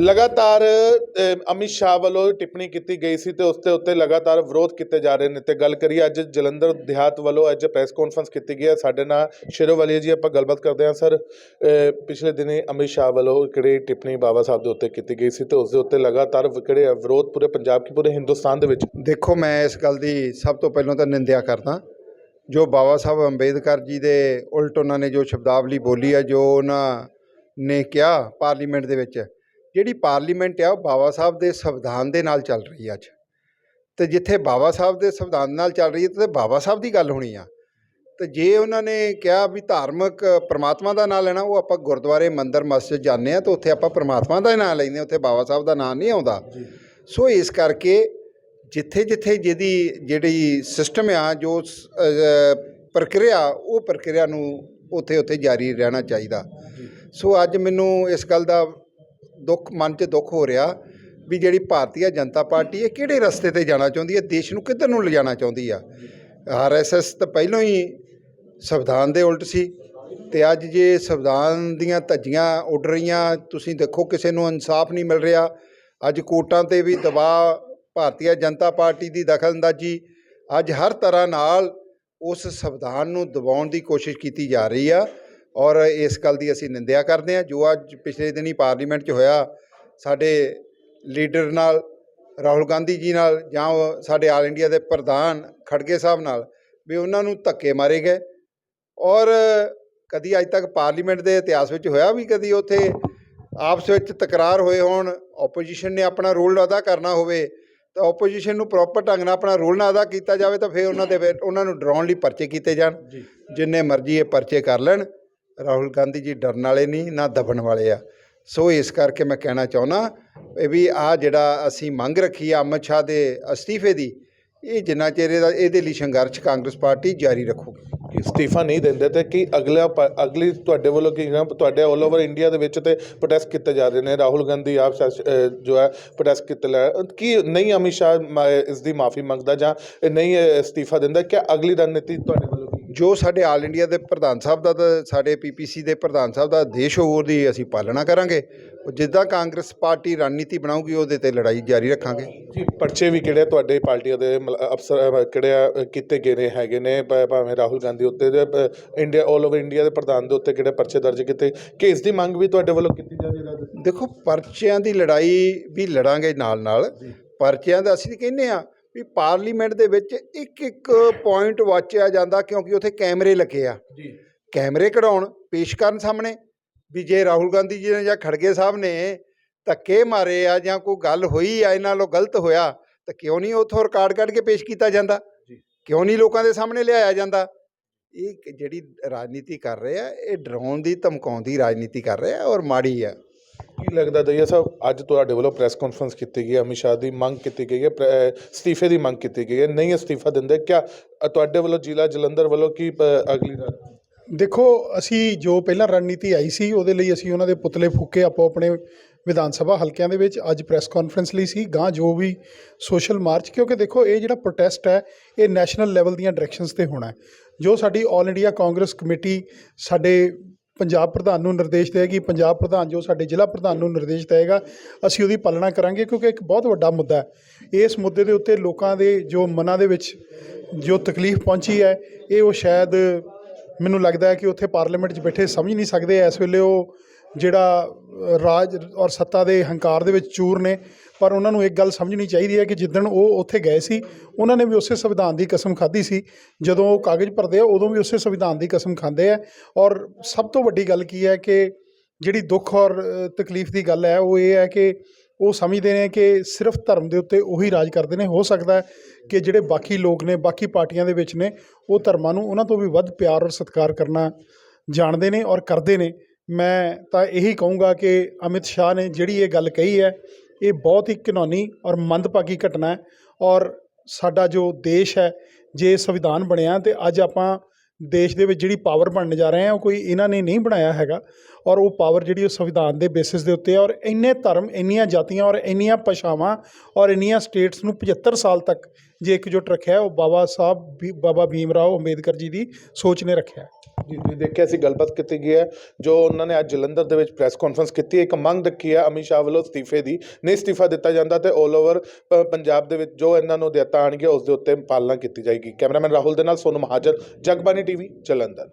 ਲਗਾਤਾਰ ਅਮਿਤ ਸ਼ਾਹ ਵੱਲੋਂ ਟਿੱਪਣੀ ਕੀਤੀ ਗਈ ਸੀ ਤੇ ਉਸ ਦੇ ਉੱਤੇ ਲਗਾਤਾਰ ਵਿਰੋਧ ਕੀਤੇ ਜਾ ਰਹੇ ਨੇ। ਤੇ ਗੱਲ ਕਰੀਏ ਅੱਜ ਜਲੰਧਰ ਦਿਹਾਤ ਵੱਲੋਂ ਅੱਜ ਪ੍ਰੈਸ ਕਾਨਫਰੰਸ ਕੀਤੀ ਗਈ ਹੈ। ਸਾਡੇ ਨਾਲ ਸ਼ੇਰੋਵਾਲੀਆ ਜੀ, ਆਪਾਂ ਗੱਲਬਾਤ ਕਰਦੇ ਹਾਂ ਸਰ। ਪਿਛਲੇ ਦਿਨੀ ਅਮਿਤ ਸ਼ਾਹ ਵੱਲੋਂ ਕਿਹੜੀ ਟਿੱਪਣੀ ਬਾਬਾ ਸਾਹਿਬ ਦੇ ਉੱਤੇ ਕੀਤੀ ਗਈ ਸੀ ਤੇ ਉਸ ਦੇ ਉੱਤੇ ਲਗਾਤਾਰ ਕਿਹੜੇ ਵਿਰੋਧ ਪੂਰੇ ਪੰਜਾਬ ਕੀ ਪੂਰੇ ਹਿੰਦੁਸਤਾਨ ਦੇ ਵਿੱਚ? ਦੇਖੋ, ਮੈਂ ਇਸ ਗੱਲ ਦੀ ਸਭ ਤੋਂ ਪਹਿਲਾਂ ਤਾਂ ਨਿੰਦਿਆ ਕਰਦਾ। ਜੋ ਬਾਬਾ ਸਾਹਿਬ ਅੰਬੇਦਕਰ ਜੀ ਦੇ ਉਲਟ ਉਹਨਾਂ ਨੇ ਜੋ ਸ਼ਬਦਾਵਲੀ ਬੋਲੀ ਹੈ, ਜੋ ਉਹਨਾਂ ਨੇ ਕਿਹਾ ਪਾਰਲੀਮੈਂਟ ਦੇ ਵਿੱਚ ਜਿਹੜੀ ਪਾਰਲੀਮੈਂਟ ਆ ਉਹ ਬਾਬਾ ਸਾਹਿਬ ਦੇ ਸੰਵਿਧਾਨ ਦੇ ਨਾਲ ਚੱਲ ਰਹੀ ਅੱਜ। ਤੇ ਜਿੱਥੇ ਬਾਬਾ ਸਾਹਿਬ ਦੇ ਸੰਵਿਧਾਨ ਨਾਲ ਚੱਲ ਰਹੀ ਹੈ ਤੇ ਬਾਬਾ ਸਾਹਿਬ ਦੀ ਗੱਲ ਹੋਣੀ ਆ। ਤੇ ਜੇ ਉਹਨਾਂ ਨੇ ਕਿਹਾ ਵੀ ਧਾਰਮਿਕ ਪ੍ਰਮਾਤਮਾ ਦਾ ਨਾਮ ਲੈਣਾ ਉਹ ਆਪਾਂ ਗੁਰਦੁਆਰੇ ਮੰਦਿਰ ਮਸਜਿਦ ਜਾਂਦੇ ਆ ਤਾਂ ਉੱਥੇ ਆਪਾਂ ਪ੍ਰਮਾਤਮਾ ਦਾ ਹੀ ਨਾਮ ਲੈਂਦੇ ਉੱਥੇ ਬਾਬਾ ਸਾਹਿਬ ਦਾ ਨਾਮ ਨਹੀਂ ਆਉਂਦਾ। ਸੋ ਇਸ ਕਰਕੇ ਜਿੱਥੇ ਜਿੱਥੇ ਜਿਹਦੀ ਜਿਹੜੀ ਸਿਸਟਮ ਆ ਜੋ ਪ੍ਰਕਿਰਿਆ ਉਹ ਪ੍ਰਕਿਰਿਆ ਨੂੰ ਉੱਥੇ ਉੱਥੇ ਜਾਰੀ ਰਹਿਣਾ ਚਾਹੀਦਾ। ਸੋ ਅੱਜ ਮੈਨੂੰ ਇਸ ਗੱਲ ਦਾ ਦੁੱਖ, ਮਨ 'ਚ ਦੁੱਖ ਹੋ ਰਿਹਾ ਵੀ ਜਿਹੜੀ ਭਾਰਤੀ ਜਨਤਾ ਪਾਰਟੀ ਹੈ ਕਿਹੜੇ ਰਸਤੇ ਤੇ ਜਾਣਾ ਚਾਹੁੰਦੀ ਹੈ, ਦੇਸ਼ ਨੂੰ ਕਿੱਧਰ ਨੂੰ ਲਿਜਾਣਾ ਚਾਹੁੰਦੀ ਆ? ਆਰਐਸਐਸ ਤਾਂ ਪਹਿਲਾਂ ਹੀ ਸੰਵਿਧਾਨ ਦੇ ਉਲਟ ਸੀ ਤੇ ਅੱਜ ਜੇ ਸੰਵਿਧਾਨ ਦੀਆਂ ਧੱਜੀਆਂ ਉੱਡ ਰਹੀਆਂ, ਤੁਸੀਂ ਦੇਖੋ ਕਿਸੇ ਨੂੰ ਇਨਸਾਫ ਨਹੀਂ ਮਿਲ ਰਿਹਾ। ਅੱਜ ਕੋਟਾਂ ਤੇ ਵੀ ਦਬਾਅ ਭਾਰਤੀ ਜਨਤਾ ਪਾਰਟੀ ਦੀ ਦਖਲਅੰਦਾਜ਼ੀ, ਅੱਜ ਹਰ ਤਰ੍ਹਾਂ ਨਾਲ ਉਸ ਸੰਵਿਧਾਨ ਨੂੰ ਦਬਾਉਣ ਦੀ ਕੋਸ਼ਿਸ਼ ਕੀਤੀ ਜਾ ਰਹੀ ਆ। ਔਰ ਇਸ ਗੱਲ ਦੀ ਅਸੀਂ ਨਿੰਦਿਆ ਕਰਦੇ ਹਾਂ। ਜੋ ਅੱਜ ਪਿਛਲੇ ਦਿਨੀ ਪਾਰਲੀਮੈਂਟ 'ਚ ਹੋਇਆ ਸਾਡੇ ਲੀਡਰ ਨਾਲ ਰਾਹੁਲ ਗਾਂਧੀ ਜੀ ਨਾਲ ਜਾਂ ਸਾਡੇ ਆਲ ਇੰਡੀਆ ਦੇ ਪ੍ਰਧਾਨ ਖੜਗੇ ਸਾਹਿਬ ਨਾਲ ਵੀ ਉਹਨਾਂ ਨੂੰ ਧੱਕੇ ਮਾਰੇ ਗਏ। ਔਰ ਕਦੀ ਅੱਜ ਤੱਕ ਪਾਰਲੀਮੈਂਟ ਦੇ ਇਤਿਹਾਸ ਵਿੱਚ ਹੋਇਆ ਵੀ ਕਦੀ ਉੱਥੇ ਆਪਸ ਵਿੱਚ ਤਕਰਾਰ ਹੋਏ ਹੋਣ ਆਪੋਜੀਸ਼ਨ ਨੇ ਆਪਣਾ ਰੋਲ ਅਦਾ ਕਰਨਾ ਹੋਵੇ ਤਾਂ ਆਪੋਜੀਸ਼ਨ ਨੂੰ ਪ੍ਰੋਪਰ ਢੰਗ ਨਾਲ ਆਪਣਾ ਰੋਲ ਨਾ ਅਦਾ ਕੀਤਾ ਜਾਵੇ ਤਾਂ ਫਿਰ ਉਹਨਾਂ ਦੇ ਉਹਨਾਂ ਨੂੰ ਡਰਾਉਣ ਲਈ ਪਰਚੇ ਕੀਤੇ ਜਾਣ। ਜਿੰਨੇ ਮਰਜ਼ੀ ਇਹ ਪਰਚੇ ਕਰ ਲੈਣ। ਰਾਹੁਲ ਗਾਂਧੀ ਜੀ ਡਰਨ ਵਾਲੇ ਨਹੀਂ, ਨਾ ਦਬਣ ਵਾਲੇ ਆ। ਸੋ ਇਸ ਕਰਕੇ ਮੈਂ ਕਹਿਣਾ ਚਾਹੁੰਦਾ ਇਹ ਵੀ ਆ ਜਿਹੜਾ ਅਸੀਂ ਮੰਗ ਰੱਖੀ ਆ ਅਮਿਤ ਸ਼ਾਹ ਦੇ ਅਸਤੀਫੇ ਦੀ, ਇਹ ਜਿੰਨਾ ਚਿਰ ਇਹਦਾ ਇਹਦੇ ਲਈ ਸੰਘਰਸ਼ ਕਾਂਗਰਸ ਪਾਰਟੀ ਜਾਰੀ ਰੱਖੂਗੀ। ਅਸਤੀਫਾ ਨਹੀਂ ਦਿੰਦੇ ਤੇ ਕੀ ਅਗਲਾ ਪ- ਅਗਲੀ ਤੁਹਾਡੇ ਵੱਲੋਂ ਕੀ ਨਾ ਤੁਹਾਡੇ 올 ਓਵਰ ਇੰਡੀਆ ਦੇ ਵਿੱਚ ਤੇ ਪ੍ਰੋਟੈਸਟ ਕੀਤੇ ਜਾ ਰਹੇ ਨੇ। ਰਾਹੁਲ ਗਾਂਧੀ ਆਪ ਸ਼ਾਸ- ਜੋ ਹੈ ਪ੍ਰੋਟੈਸਟ ਕੀਤੇ ਲੈ ਕੀ ਨਹੀਂ ਅਮਿਤ ਸ਼ਾਹ ਮ- ਇਸ ਦੀ ਮਾਫੀ ਮੰਗਦਾ ਜਾਂ ਨਹੀਂ ਅਸਤੀਫਾ ਦਿੰਦਾ? ਕਿ ਅਗਲੀ ਰਣਨੀਤੀ ਤੁਹਾਡੇ ਵੱਲੋਂ ਕੀ ਜੋ ਸਾਡੇ ਆਲ ਇੰਡੀਆ ਦੇ ਪ੍ਰਧਾਨ ਸਾਹਿਬ ਦਾ ਤੇ ਸਾਡੇ ਪੀਪੀਸੀ ਦੇ ਪ੍ਰਧਾਨ ਸਾਹਿਬ ਦਾ ਆਦੇਸ਼ ਹੋਊ ਉਹਦੀ ਅਸੀਂ ਪਾਲਣਾ ਕਰਾਂਗੇ। ਜਿੱਦਾਂ ਕਾਂਗਰਸ ਪਾਰਟੀ ਰਣਨੀਤੀ ਬਣਾਊਗੀ ਉਹਦੇ ਤੇ ਲੜਾਈ ਜਾਰੀ ਰੱਖਾਂਗੇ। ਜੀ ਪਰਚੇ ਵੀ ਕਿਹੜੇ ਤੁਹਾਡੇ ਪਾਰਟੀਆਂ ਦੇ ਅਫਸਰ ਕਿਹੜੇ ਕੀਤੇ ਗਏ ਨੇ ਹੈਗੇ ਨੇ ਭਾਵੇਂ ਰਾਹੁਲ ਗਾਂਧੀ ਉੱਤੇ ਇੰਡੀਆ 올 ਓਵਰ ਇੰਡੀਆ ਦੇ ਪ੍ਰਧਾਨ ਦੇ ਉੱਤੇ ਕਿਹੜੇ ਪਰਚੇ ਦਰਜ ਕੀਤੇ? ਕਿ ਇਸ ਦੀ ਮੰਗ ਵੀ ਤੁਹਾਡੇ ਵੱਲੋਂ ਕੀਤੀ ਜਾ ਰਹੀ ਹੈ? ਦੇਖੋ ਪਰਚਿਆਂ ਦੀ ਲੜਾਈ ਵੀ ਲੜਾਂਗੇ ਨਾਲ ਨਾਲ ਪਰਚਿਆਂ ਦਾ ਅਸੀਂ ਕਹਿੰਦੇ ਆ ਵੀ ਪਾਰਲੀਮੈਂਟ ਦੇ ਵਿੱਚ ਇੱਕ ਇੱਕ ਪੁਆਇੰਟ ਵਾਚਿਆ ਜਾਂਦਾ ਕਿਉਂਕਿ ਉੱਥੇ ਕੈਮਰੇ ਲੱਗੇ ਆ। ਜੀ। ਕੈਮਰੇ ਕਢਾਉਣ ਪੇਸ਼ ਕਰਨ ਸਾਹਮਣੇ ਵੀ ਜੇ ਰਾਹੁਲ ਗਾਂਧੀ ਜੀ ਨੇ ਜਾਂ ਖੜਗੇ ਸਾਹਿਬ ਨੇ ਧੱਕੇ ਮਾਰੇ ਆ ਜਾਂ ਕੋਈ ਗੱਲ ਹੋਈ ਆ ਇਹਨਾਂ ਨਾਲੋਂ ਗਲਤ ਹੋਇਆ ਤਾਂ ਕਿਉਂ ਨਹੀਂ ਉੱਥੋਂ ਰਿਕਾਰਡ ਕੱਢ ਕੇ ਪੇਸ਼ ਕੀਤਾ ਜਾਂਦਾ? ਜੀ। ਕਿਉਂ ਨਹੀਂ ਲੋਕਾਂ ਦੇ ਸਾਹਮਣੇ ਲਿਆਇਆ ਜਾਂਦਾ? ਇਹ ਜਿਹੜੀ ਰਾਜਨੀਤੀ ਕਰ ਰਹੇ ਆ ਇਹ ਡਰਾਉਣ ਦੀ ਧਮਕਾਉਣ ਦੀ ਰਾਜਨੀਤੀ ਕਰ ਰਹੇ ਆ ਔਰ ਮਾੜੀ ਆ। ਕੀ ਲੱਗਦਾ ਦਈਆ ਸਾਹਿਬ, ਅੱਜ ਤੁਹਾਡੇ ਵੱਲੋਂ ਪ੍ਰੈਸ ਕਾਨਫਰੰਸ ਕੀਤੀ ਗਈ ਹੈ, ਅਮਿਤ ਸ਼ਾਹ ਦੀ ਮੰਗ ਕੀਤੀ ਗਈ ਹੈ ਪ੍ਰ- ਅਸਤੀਫੇ ਦੀ ਮੰਗ ਕੀਤੀ ਗਈ ਹੈ, ਨਹੀਂ ਅਸਤੀਫਾ ਦਿੰਦੇ, ਕਿਆ ਤੁਹਾਡੇ ਵੱਲੋਂ ਜ਼ਿਲ੍ਹਾ ਜਲੰਧਰ ਵੱਲੋਂ ਕੀ ਅਗਲੀ ਰਨ- ਦੇਖੋ, ਅਸੀਂ ਜੋ ਪਹਿਲਾਂ ਰਣਨੀਤੀ ਆਈ ਸੀ, ਉਹਦੇ ਲਈ ਅਸੀਂ ਉਹਨਾਂ ਦੇ ਪੁਤਲੇ ਫੂਕੇ ਆਪੋ ਆਪਣੇ ਵਿਧਾਨ ਸਭਾ ਹਲਕਿਆਂ ਦੇ ਵਿੱਚ ਅੱਜ ਪ੍ਰੈਸ ਕਾਨਫਰੰਸ ਲਈ ਸੀ ਗਾਂ ਜੋ ਵੀ ਸੋਸ਼ਲ ਮਾਰਚ ਕਿਉਂਕਿ ਦੇਖੋ, ਇਹ ਜਿਹੜਾ ਪ੍ਰੋਟੈਸਟ ਹੈ, ਇਹ ਨੈਸ਼ਨਲ ਲੈਵਲ ਦੀਆਂ ਡਾਇਰੈਕਸ਼ਨਸ ਤੇ ਹੋਣਾ ਜੋ ਸਾਡੀ 올 ਇੰਡੀਆ ਕਾਂਗਰਸ ਕਮੇਟੀ ਸਾਡੇ ਪੰਜਾਬ ਪ੍ਰਧਾਨ ਨੂੰ ਨਿਰਦੇਸ਼ ਦੇਗੀ ਪੰਜਾਬ ਪ੍ਰਧਾਨ ਜੋ ਸਾਡੇ ਜ਼ਿਲ੍ਹਾ ਪ੍ਰਧਾਨ ਨੂੰ ਨਿਰਦੇਸ਼ ਦੇਗਾ, ਅਸੀਂ ਉਹਦੀ ਪਾਲਣਾ ਕਰਾਂਗੇ ਕਿਉਂਕਿ ਇੱਕ ਬਹੁਤ ਵੱਡਾ ਮੁੱਦਾ ਹੈ। ਇਸ ਮੁੱਦੇ ਦੇ ਉੱਤੇ ਲੋਕਾਂ ਦੇ ਜੋ ਮਨਾਂ ਦੇ ਵਿੱਚ ਜੋ ਤਕਲੀਫ ਪਹੁੰਚੀ ਹੈ, ਇਹ ਉਹ ਸ਼ਾਇਦ ਮੈਨੂੰ ਲੱਗਦਾ ਹੈ ਕਿ ਉੱਥੇ ਪਾਰਲੀਮੈਂਟ 'ਚ ਬੈਠੇ ਸਮਝ ਨਹੀਂ ਸਕਦੇ। ਇਸ ਵੇਲੇ ਉਹ ਜਿਹੜਾ ਰਾਜ ਔਰ ਸੱਤਾ ਦੇ ਹੰਕਾਰ ਦੇ ਵਿੱਚ ਚੂਰ ਨੇ ਪਰ ਉਹਨਾਂ ਨੂੰ ਇੱਕ ਗੱਲ ਸਮਝਣੀ ਚਾਹੀਦੀ ਹੈ ਕਿ ਜਿੱਦਣ ਉਹ ਉੱਥੇ ਗਏ ਸੀ, ਉਹਨਾਂ ਨੇ ਵੀ ਉਸੇ ਸੰਵਿਧਾਨ ਦੀ ਕਸਮ ਖਾਧੀ ਸੀ। ਜਦੋਂ ਉਹ ਕਾਗਜ਼ ਭਰਦੇ ਆ, ਉਦੋਂ ਵੀ ਉਸੇ ਸੰਵਿਧਾਨ ਦੀ ਕਸਮ ਖਾਂਦੇ ਆ। ਔਰ ਸਭ ਤੋਂ ਵੱਡੀ ਗੱਲ ਕੀ ਹੈ ਕਿ ਜਿਹੜੀ ਦੁੱਖ ਔਰ ਤਕਲੀਫ ਦੀ ਗੱਲ ਹੈ, ਉਹ ਇਹ ਹੈ ਕਿ ਉਹ ਸਮਝਦੇ ਨੇ ਕਿ ਸਿਰਫ ਧਰਮ ਦੇ ਉੱਤੇ ਉਹੀ ਰਾਜ ਕਰਦੇ ਨੇ। ਹੋ ਸਕਦਾ ਕਿ ਜਿਹੜੇ ਬਾਕੀ ਲੋਕ ਨੇ, ਬਾਕੀ ਪਾਰਟੀਆਂ ਦੇ ਵਿੱਚ ਨੇ, ਉਹ ਧਰਮਾਂ ਨੂੰ ਉਹਨਾਂ ਤੋਂ ਵੀ ਵੱਧ ਪਿਆਰ ਔਰ ਸਤਿਕਾਰ ਕਰਨਾ ਜਾਣਦੇ ਨੇ ਔਰ ਕਰਦੇ ਨੇ। ਮੈਂ ਤਾਂ ਇਹੀ ਕਹੂੰਗਾ ਕਿ ਅਮਿਤ ਸ਼ਾਹ ਨੇ ਜਿਹੜੀ ਇਹ ਗੱਲ ਕਹੀ ਹੈ ਇਹ ਬਹੁਤ ਹੀ ਘਿਨੌਣੀ ਔਰ ਮੰਦਭਾਗੀ ਘਟਨਾ ਹੈ ਔਰ ਸਾਡਾ ਜੋ ਦੇਸ਼ ਹੈ, ਜੇ ਸੰਵਿਧਾਨ ਬਣਿਆ ਤੇ ਅੱਜ ਆਪਾਂ ਦੇਸ਼ ਦੇ ਵਿੱਚ ਜਿਹੜੀ ਪਾਵਰ ਬਣਨ ਜਾ ਰਹੇ ਹਾਂ, ਉਹ ਕੋਈ ਇਹਨਾਂ ਨੇ ਨਹੀਂ ਬਣਾਇਆ ਹੈਗਾ ਔਰ ਉਹ ਪਾਵਰ ਜਿਹੜੀ ਉਹ ਸੰਵਿਧਾਨ ਦੇ ਬੇਸਿਸ ਦੇ ਉੱਤੇ ਹੈ ਔਰ ਇੰਨੇ ਧਰਮ, ਇੰਨੀਆਂ ਜਾਤੀਆਂ ਔਰ ਇੰਨੀਆਂ ਭਾਸ਼ਾਵਾਂ ਔਰ ਇੰਨੀਆਂ ਸਟੇਟਸ ਨੂੰ 75 ਸਾਲ ਤੱਕ ਜੇ ਇਕਜੁੱਟ ਰੱਖਿਆ ਹੈ, ਉਹ ਬਾਬਾ ਸਾਹਿਬ ਵੀ ਬਾਬਾ ਭੀਮ ਰਾਓ ਅੰਬੇਦਕਰ ਜੀ ਦੀ ਸੋਚ ਨੇ ਰੱਖਿਆ ਹੈ। ਜੀ ਤੁਸੀਂ ਦੇਖਿਆ ਸੀ ਗੱਲਬਾਤ ਕੀਤੀ ਗਈ ਹੈ ਜੋ ਉਹਨਾਂ ਨੇ ਅੱਜ ਜਲੰਧਰ ਦੇ ਵਿੱਚ ਪ੍ਰੈਸ ਕਾਨਫਰੰਸ ਕੀਤੀ ਹੈ। ਇੱਕ ਮੰਗ ਰੱਖੀ ਹੈ ਅਮਿਤ ਸ਼ਾਹ ਵੱਲੋਂ ਅਸਤੀਫੇ ਦੀ ਨਹੀਂ ਅਸਤੀਫਾ ਦਿੱਤਾ ਜਾਂਦਾ ਤੇ 올 ਓਵਰ ਪੰਜਾਬ ਦੇ ਵਿੱਚ ਜੋ ਇਹਨਾਂ ਨੂੰ ਹਦਾਇਤਾਂ ਆਉਣਗੀਆਂ ਉਸ ਦੇ ਉੱਤੇ ਪਾਲਣਾ ਕੀਤੀ ਜਾਏਗੀ। ਕੈਮਰਾਮੈਨ ਰਾਹੁਲ ਦੇ ਨਾਲ ਸੋਨੂ ਮਹਾਜਨ ਜਗਬਾਨੀ ਟੀਵੀ ਜਲੰਧਰ।